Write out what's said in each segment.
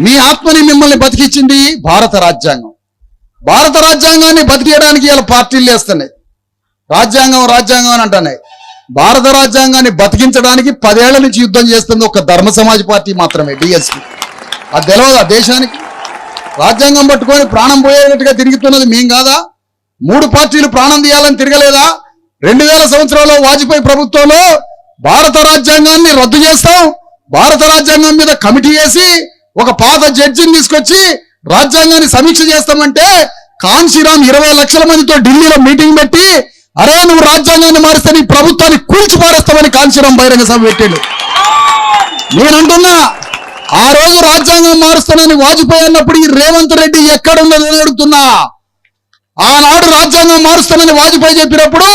మీ ఆత్మని మిమ్మల్ని బతికించింది భారత రాజ్యాంగం. భారత రాజ్యాంగాన్ని బతికేయడానికి ఇలా పార్టీలు వేస్తున్నాయి రాజ్యాంగం రాజ్యాంగం అని అంటున్నాయి. భారత రాజ్యాంగాన్ని బతికించడానికి పదేళ్ళ నుంచి యుద్ధం చేస్తుంది ఒక ధర్మ సమాజ్ పార్టీ మాత్రమే డిఎస్పి. అది తెలియదా దేశానికి? రాజ్యాంగం పట్టుకొని ప్రాణం పోయేటట్టుగా తిరుగుతున్నది మేం కాదా? మూడు పార్టీలు ప్రాణం తీయాలని తిరగలేదా? రెండు వేల సంవత్సరాల్లో వాజ్పేయి ప్రభుత్వంలో భారత రాజ్యాంగాన్ని రద్దు చేస్తాం భారత రాజ్యాంగం మీద కమిటీ వేసి ఒక పాత జడ్జిని తీసుకొచ్చి రాజ్యాంగాన్ని సమీక్ష చేస్తామంటే కాంశీరామ్ ఇరవై లక్షల మందితో ఢిల్లీలో మీటింగ్ పెట్టి అరే నువ్వు రాజ్యాంగాన్ని మారిస్తే నీ ప్రభుత్వాన్ని కూల్చి పారేస్తామని కాన్శీరామ్ బహిరంగ సభ పెట్టాడు. నేనంటున్నా ఆ రోజు రాజ్యాంగం మారుస్తానని వాజ్పేయి అన్నప్పుడు ఈ రేవంత్ రెడ్డి ఎక్కడున్నదని అడుగుతున్నా ఆనాడు రాజ్యాంగం మారుస్తానని వాజ్పేయి చెప్పినప్పుడు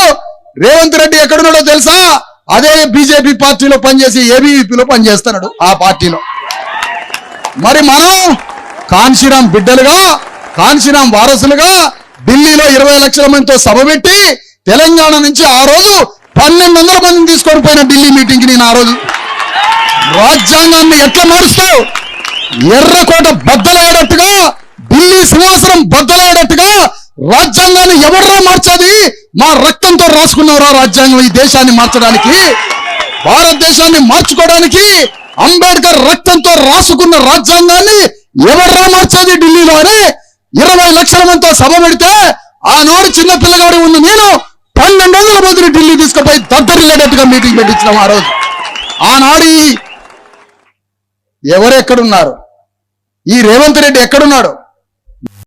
రేవంత్ రెడ్డి ఎక్కడున్నాడో తెలుసా? అదే బీజేపీ పార్టీలో పనిచేసి ఏబీవీపీలో పనిచేస్తున్నాడు ఆ పార్టీలో. మరి మనం కాన్శీరామ్ బిడ్డలుగా కాన్శీరామ్ వారసులుగా ఢిల్లీలో ఇరవై లక్షల మందితో సభ పెట్టి తెలంగాణ నుంచి ఆ రోజు పన్నెండు వందల మందిని తీసుకొని పోయిన ఢిల్లీ మీటింగ్కి నేను ఆ రోజు. రాజ్యాంగాన్ని ఎట్లా మారుస్తావు ఎర్రకోట బద్దలయ్యేటట్టుగా ఢిల్లీ సింహాసనం బద్దలయ్యేటట్టుగా రాజ్యాంగాన్ని ఎవర్రా మార్చాది? మా రక్తంతో రాసుకున్నారా రాజ్యాంగం ఈ దేశాన్ని మార్చడానికి? భారతదేశాన్ని మార్చుకోవడానికి అంబేద్కర్ రక్తంతో రాసుకున్న రాజ్యాంగాన్ని ఎవర్రా మార్చేది ఢిల్లీలో అని ఇరవై లక్షల మందితో సభ పెడితే ఆనాడు చిన్న పిల్లగాడు ఉన్న నేను పన్నెండు వందల మందిని ఢిల్లీ తీసుకుపోయి దద్దరిల్లేటట్టుగా మీటింగ్ పెట్టించినాం ఆ రోజు. ఆనాడు ఎవరు ఎవరెక్కడున్నారు? ఈ రేవంత్ రెడ్డి ఎక్కడున్నాడు?